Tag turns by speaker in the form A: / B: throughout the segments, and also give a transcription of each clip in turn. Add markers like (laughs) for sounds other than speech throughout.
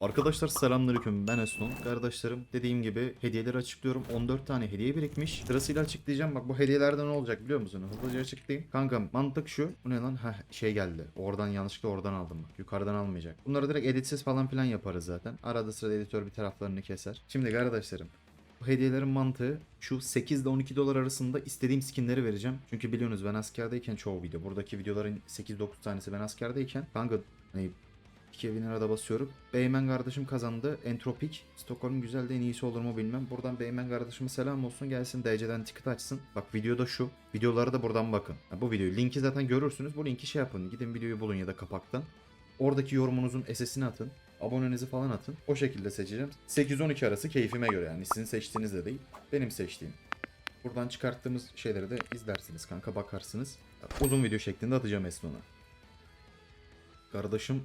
A: Arkadaşlar selamünaleyküm ben Esnon. Kardeşlerim dediğim gibi hediyeleri açıklıyorum. 14 tane hediye birikmiş. Sırasıyla açıklayacağım. Bak bu hediyelerden ne olacak biliyor musun? Hızlıca açıklayayım. Kankam mantık şu. Bu ne lan? Heh şey geldi. Oradan yanlışlıkla oradan aldım. Bak. Yukarıdan almayacak. Bunları direkt editsiz falan filan yaparız zaten. Arada sırada editör bir taraflarını keser. Şimdi kardeşlerim bu hediyelerin mantığı şu 8 ile 12 dolar arasında istediğim skinleri vereceğim. Çünkü biliyorsunuz ben askerdeyken çoğu video. Buradaki videoların 8-9 tanesi ben askerdeyken. Kanka hani İki evin arada basıyorum. Beymen kardeşim kazandı. Entropik. Stockholm güzel de en iyisi olur mu bilmem. Buradan Beymen kardeşime selam olsun. Gelsin DC'den ticket açsın. Bak videoda şu. Videoları da buradan bakın. Ha, bu videoyu linki zaten görürsünüz. Bu linki şey yapın. Gidin videoyu bulun ya da kapaktan. Oradaki yorumunuzun SS'ini atın. Abonenizi falan atın. O şekilde seçeceğim. 8-12 arası keyfime göre yani. Sizin seçtiğiniz de değil. Benim seçtiğim. Buradan çıkarttığımız şeyleri de izlersiniz kanka bakarsınız. Uzun video şeklinde atacağım Esnon'a. Kardeşim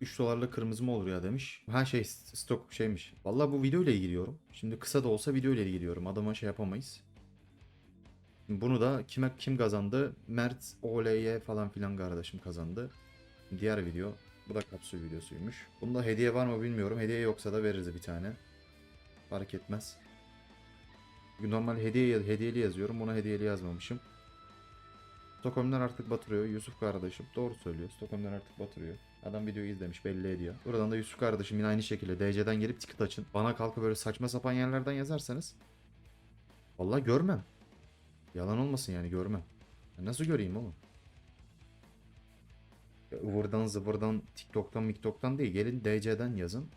A: 3 dolarla kırmızı mı olur ya demiş. Ha şey stok şeymiş. Vallahi bu video ile ilgiliyorum. Şimdi kısa da olsa video ile ilgiliyorum. Adama şey yapamayız. Bunu da kime kim kazandı? Mert OLY falan filan kardeşim kazandı. Diğer video. Bu da kapsül videosuymuş. Bunda hediye var mı bilmiyorum. Hediye yoksa da veririz bir tane. Fark etmez. Normal hediye hediyeli yazıyorum. Buna hediyeli yazmamışım. Stockholm'dan artık batırıyor. Yusuf kardeşim. Doğru söylüyor. Stockholm'dan artık batırıyor. Adam videoyu izlemiş belli ediyor. Buradan da Yusuf kardeşim yine aynı şekilde DC'den gelip ticket açın. Bana kalkıp böyle saçma sapan yerlerden yazarsanız. Vallahi görmem. Yalan olmasın yani görmem. Ya nasıl göreyim oğlum? Ya ıvırdan zıvırdan TikTok'tan miktok'tan değil. Gelin DC'den yazın.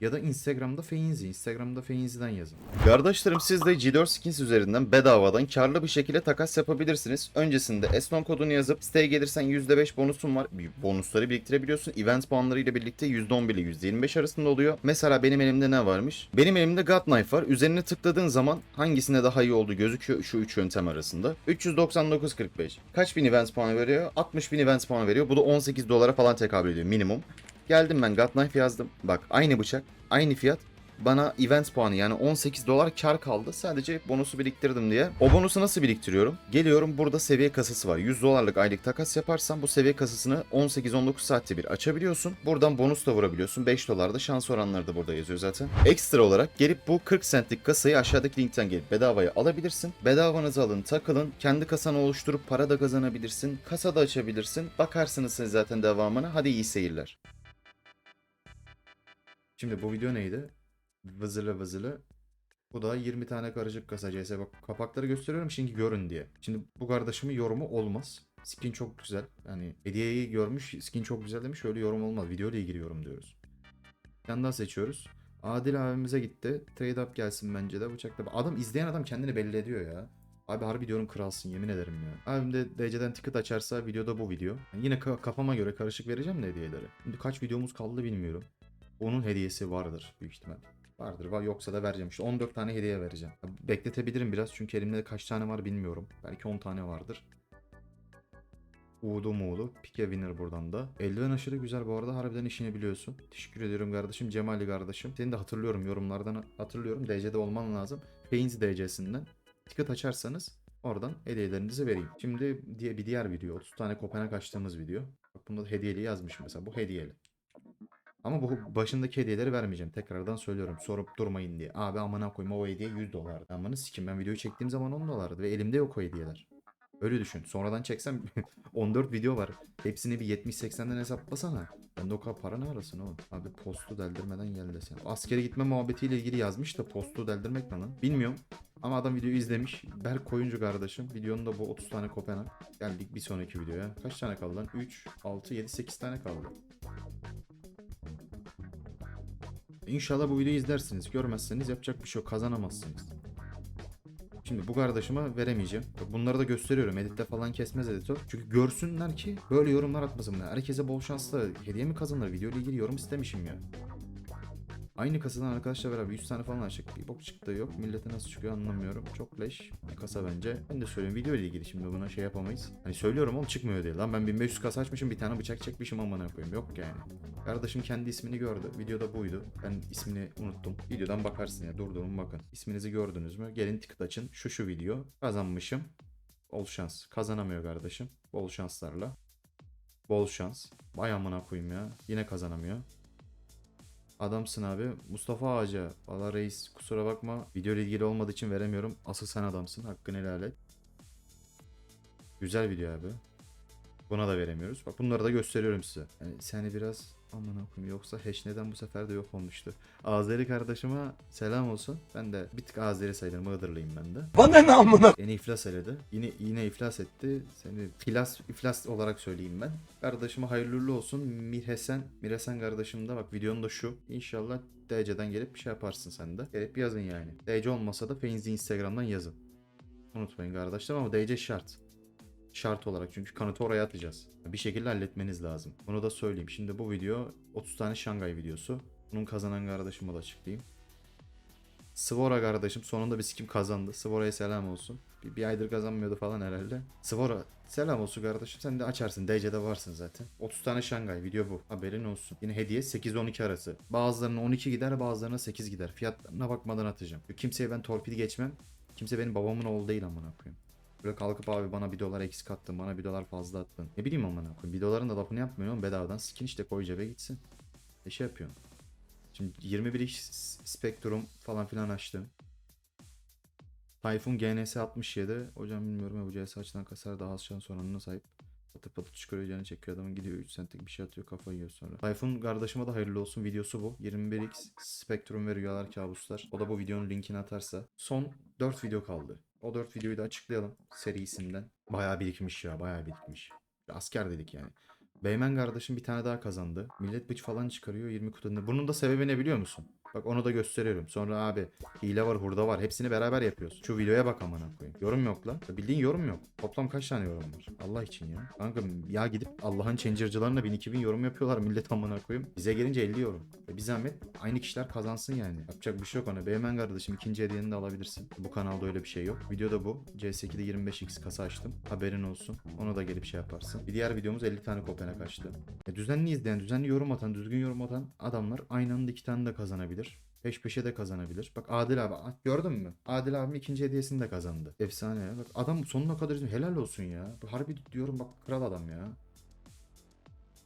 A: Ya da Instagram'da Feinzi. Instagram'da Feinzi'den yazın. Kardeşlerim siz de G4 Skins üzerinden bedavadan karlı bir şekilde takas yapabilirsiniz. Öncesinde Esnon kodunu yazıp siteye gelirsen %5 bonusun var. Bonusları biriktirebiliyorsun. Event puanları ile birlikte %11 ile %25 arasında oluyor. Mesela benim elimde ne varmış? Benim elimde God Knife var. Üzerine tıkladığın zaman hangisine daha iyi olduğu gözüküyor şu 3 yöntem arasında. 399.45. Kaç bin event puanı veriyor? 60 bin event puanı veriyor. Bu da 18 dolara falan tekabül ediyor minimum. Geldim ben God Knife yazdım. Bak aynı bıçak, aynı fiyat. Bana event puanı yani 18 dolar kar kaldı. Sadece bonusu biriktirdim diye. O bonusu nasıl biriktiriyorum? Geliyorum burada seviye kasası var. 100 dolarlık aylık takas yaparsan bu seviye kasasını 18-19 saatte bir açabiliyorsun. Buradan bonus da vurabiliyorsun. 5 dolar da şans oranları da burada yazıyor zaten. Ekstra olarak gelip bu 40 centlik kasayı aşağıdaki linkten gelip bedavaya alabilirsin. Bedavanızı alın takılın. Kendi kasanı oluşturup para da kazanabilirsin. Kasa da açabilirsin. Bakarsınız siz zaten devamına. Hadi iyi seyirler. Şimdi bu video neydi? Vızılı vızılı. Bu da 20 tane karışık kasa CS. Bak kapakları gösteriyorum şimdi görün diye. Şimdi bu kardeşimin yorumu olmaz. Skin çok güzel. Yani hediyeyi görmüş skin çok güzel demiş. Öyle yorum olmaz. Video ile ilgili yorum diyoruz. Bir tane daha seçiyoruz. Adil abimize gitti. Trade up gelsin bence de. Bıçakta. Adam izleyen adam kendini belli ediyor ya. Abi harbi diyorum kralsın yemin ederim ya. Abim de DC'den ticket açarsa videoda bu video. Yani yine ka- kafama göre karışık vereceğim de hediyeleri. Şimdi kaç videomuz kaldı bilmiyorum. Onun hediyesi vardır büyük ihtimal. Vardır var yoksa da vereceğim. İşte 14 tane hediye vereceğim. Bekletebilirim biraz çünkü elimde de kaç tane var bilmiyorum. Belki 10 tane vardır. Uğdu muğdu. Pike winner buradan da. Eldiven aşırı güzel bu arada. Harbiden işini biliyorsun. Teşekkür ediyorum kardeşim. Cemali kardeşim. Seni de hatırlıyorum yorumlardan hatırlıyorum. DC'de olman lazım. Pains DC'sinden. Ticket açarsanız oradan hediyelerinizi vereyim. Şimdi diye bir diğer video. 30 tane Kopenhag açtığımız video. Bak bunda da hediyeli yazmış mesela. Bu hediyeli. Ama bu başındaki hediyeleri vermeyeceğim. Tekrardan söylüyorum. Sorup durmayın diye. Abi amına koyma o hediye 100 dolar. Amanı sikim ben videoyu çektiğim zaman 10 dolardı ve elimde yok o hediyeler. Öyle düşün. Sonradan çeksem (laughs) 14 video var. Hepsini bir 70-80'den hesaplasana. Bende o kadar para ne arasın oğlum? Abi postu deldirmeden gel desem. Askere gitme muhabbetiyle ilgili yazmış da postu deldirmek ne lan? Bilmiyorum. Ama adam videoyu izlemiş. Berk Koyuncu kardeşim. Videonun da bu 30 tane Kopenhag. Geldik bir sonraki videoya. Kaç tane kaldı lan? 3, 6, 7, 8 tane kaldı. İnşallah bu videoyu izlersiniz. Görmezseniz yapacak bir şey yok. Kazanamazsınız. Şimdi bu kardeşime veremeyeceğim. Bunları da gösteriyorum. Editte falan kesmez editör. Çünkü görsünler ki böyle yorumlar atmasınlar. Herkese bol şansla hediye mi kazanır? Video ilgili yorum istemişim ya. Aynı kasadan arkadaşlar beraber 100 tane falan açtık. Bir bok çıktı yok. Millete nasıl çıkıyor anlamıyorum. Çok leş kasa bence. Ben de söyleyeyim video ile ilgili şimdi buna şey yapamayız. Hani söylüyorum oğlum çıkmıyor diye. Lan ben 1500 kasa açmışım bir tane bıçak çekmişim amına koyayım. Yok yani. Kardeşim kendi ismini gördü. Videoda buydu. Ben ismini unuttum. Videodan bakarsın ya. Durdurun bakın. İsminizi gördünüz mü? Gelin ticket açın. Şu şu video. Kazanmışım. Bol şans. Kazanamıyor kardeşim. Bol şanslarla. Bol şans. Vay amına koyayım ya. Yine kazanamıyor. Adamsın abi. Mustafa Ağaca. Valla reis kusura bakma. Video ile ilgili olmadığı için veremiyorum. Asıl sen adamsın. Hakkını helal et. Güzel video abi. Buna da veremiyoruz. Bak bunları da gösteriyorum size. Yani seni biraz aman okuyayım yoksa hash neden bu sefer de yok olmuştu. Azeri kardeşime selam olsun. Ben de bir tık Azeri sayılırım. Iğdırlıyım ben de.
B: Bana ne amına?
A: Beni iflas eledi. Yine yine iflas etti. Seni iflas iflas olarak söyleyeyim ben. Kardeşime hayırlı uğurlu olsun. Mirhesen, Mirhesen kardeşim de bak videonun da şu. İnşallah DC'den gelip bir şey yaparsın sen de. Gelip yazın yani. DC olmasa da Feinzi Instagram'dan yazın. Unutmayın kardeşlerim ama DC şart. Şart olarak çünkü kanıtı oraya atacağız. Bir şekilde halletmeniz lazım. Bunu da söyleyeyim. Şimdi bu video 30 tane Şangay videosu. Bunun kazanan kardeşime de açıklayayım. Svora kardeşim sonunda bir sikim kazandı. Svora'ya selam olsun. Bir, bir aydır kazanmıyordu falan herhalde. Svora selam olsun kardeşim. Sen de açarsın. DC'de varsın zaten. 30 tane Şangay video bu. Haberin olsun. Yine hediye 8-12 arası. Bazılarına 12 gider bazılarına 8 gider. Fiyatlarına bakmadan atacağım. Kimseye ben torpil geçmem. Kimse benim babamın oğlu değil amına koyayım. Böyle kalkıp abi bana bir dolar eksik attın, bana bir dolar fazla attın. Ne bileyim amına koyayım. Bir doların da lafını yapmıyorum bedavadan. Skin işte koy cebe gitsin. Ne şey yapıyorsun? Şimdi 21x Spectrum falan filan açtım. Typhoon GNS 67. Hocam bilmiyorum ya bu CS açıdan kasar daha az şans oranına sahip. Patır patır çıkarıyor canı çekiyor adamın gidiyor 3 centlik bir şey atıyor kafa yiyor sonra. Typhoon kardeşime de hayırlı olsun videosu bu. 21x Spectrum ve Rüyalar Kabuslar. O da bu videonun linkini atarsa. Son 4 video kaldı. O 4 videoyu da açıklayalım serisinden. Bayağı birikmiş ya bayağı birikmiş. Asker dedik yani. Beymen kardeşim bir tane daha kazandı. Millet bıç falan çıkarıyor 20 kutunun. Bunun da sebebi ne biliyor musun? Bak onu da gösteriyorum. Sonra abi hile var hurda var. Hepsini beraber yapıyoruz. Şu videoya bak amına koyayım. Yorum yok lan. Ya Bildiğin yorum yok. Toplam kaç tane yorum var? Allah için ya. Kanka ya gidip Allah'ın changer'cılarına 1000-2000 yorum yapıyorlar millet amına koyayım. Bize gelince 50 yorum. Ve bir zahmet aynı kişiler kazansın yani. Yapacak bir şey yok ona. Beymen kardeşim ikinci hediyeni de alabilirsin. Bu kanalda öyle bir şey yok. Videoda bu. CS2'de 25x kasa açtım. Haberin olsun. Ona da gelip şey yaparsın. Bir diğer videomuz 50 tane kopena kaçtı. E, düzenli izleyen, düzenli yorum atan, düzgün yorum atan adamlar aynı anda iki tane de kazanabilir. Peş peşe de kazanabilir. Bak Adil abi ah, gördün mü? Adil abim ikinci hediyesini de kazandı. Efsane ya. Bak adam sonuna kadar. Helal olsun ya. Harbi diyorum bak kral adam ya.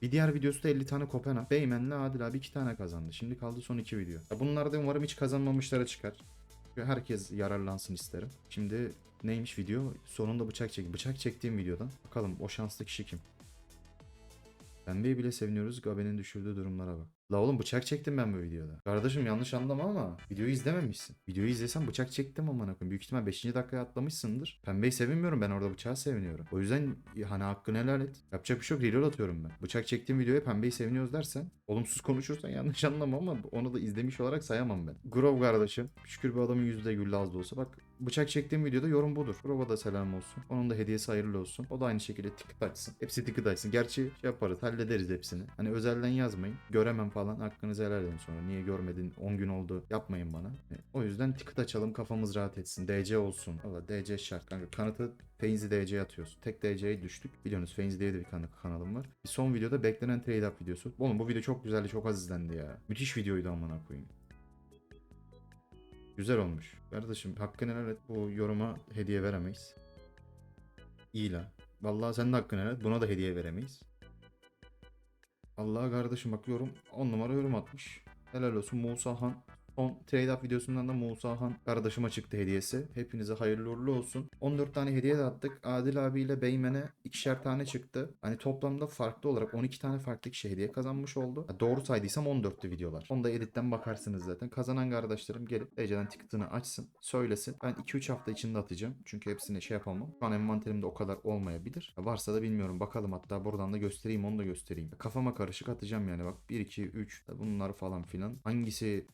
A: Bir diğer videosu da 50 tane Kopena. Beymen'le Adil abi 2 tane kazandı. Şimdi kaldı son 2 video. Bunlar da umarım hiç kazanmamışlara çıkar. Herkes yararlansın isterim. Şimdi neymiş video? Sonunda bıçak çek. Bıçak çektiğim videodan. Bakalım o şanslı kişi kim? Pembeyi bile seviniyoruz. Gabe'nin düşürdüğü durumlara bak. La oğlum bıçak çektim ben bu videoda. Kardeşim yanlış anlama ama videoyu izlememişsin. Videoyu izlesen bıçak çektim amına koyayım. Büyük ihtimal 5. dakikaya atlamışsındır. Pembeyi sevinmiyorum ben orada bıçağı seviniyorum. O yüzden hani hakkını helal et. Yapacak bir şey yok reload atıyorum ben. Bıçak çektiğim videoya pembeyi seviniyoruz dersen olumsuz konuşursan yanlış anlama ama onu da izlemiş olarak sayamam ben. Grove kardeşim. Şükür bir adamın yüzü de güllü az da olsa. Bak bıçak çektiğim videoda yorum budur. Grove'a da selam olsun. Onun da hediyesi hayırlı olsun. O da aynı şekilde ticket açsın. Hepsi ticket açsın. Gerçi şey yaparız hallederiz hepsini. Hani özelden yazmayın. Göremem falan. Hakkınızı helal edin sonra. Niye görmedin 10 gün oldu yapmayın bana. E, O yüzden ticket açalım kafamız rahat etsin. DC olsun. Valla DC şart kanka. Kanıtı Feinzi DC'ye atıyoruz. Tek DC'ye düştük. Biliyorsunuz Feinzi diye de bir kan- kanalım var. Bir son videoda beklenen trade up videosu. Oğlum bu video çok güzeldi. Çok az izlendi ya. Müthiş videoydu amına koyayım. Güzel olmuş. Kardeşim hakkını helal et. Bu yoruma hediye veremeyiz. İyi lan. Vallahi sen de hakkını helal et. Buna da hediye veremeyiz. Allah kardeşim bak yorum 10 numara yorum atmış. Helal olsun Musa Han. Son trade up videosundan da Musa Han kardeşime çıktı hediyesi. Hepinize hayırlı uğurlu olsun. 14 tane hediye de attık. Adil abiyle Beymen'e ikişer tane çıktı. Hani toplamda farklı olarak 12 tane farklı kişi hediye kazanmış oldu. Ha, doğru saydıysam 14'tü videolar. Onu da editten bakarsınız zaten. Kazanan kardeşlerim gelip Ece'den ticket'ını açsın. Söylesin. Ben 2-3 hafta içinde atacağım. Çünkü hepsini şey yapamam. Şu an envanterimde o kadar olmayabilir. Ya Varsa da bilmiyorum. Bakalım hatta buradan da göstereyim onu da göstereyim. Kafama karışık atacağım yani. Bak 1, 2, 3 bunlar falan filan. Hangisi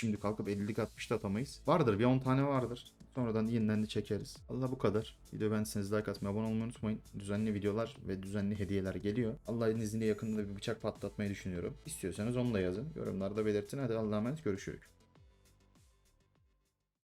A: şimdi kalkıp 50'lik 60 da atamayız. Vardır bir 10 tane vardır. Sonradan yeniden de çekeriz. Allah bu kadar. Video beğendiyseniz like atmayı, abone olmayı unutmayın. Düzenli videolar ve düzenli hediyeler geliyor. Allah'ın izniyle yakında bir bıçak patlatmayı düşünüyorum. İstiyorsanız onu da yazın. Yorumlarda belirtin. Hadi Allah'a emanet görüşürüz.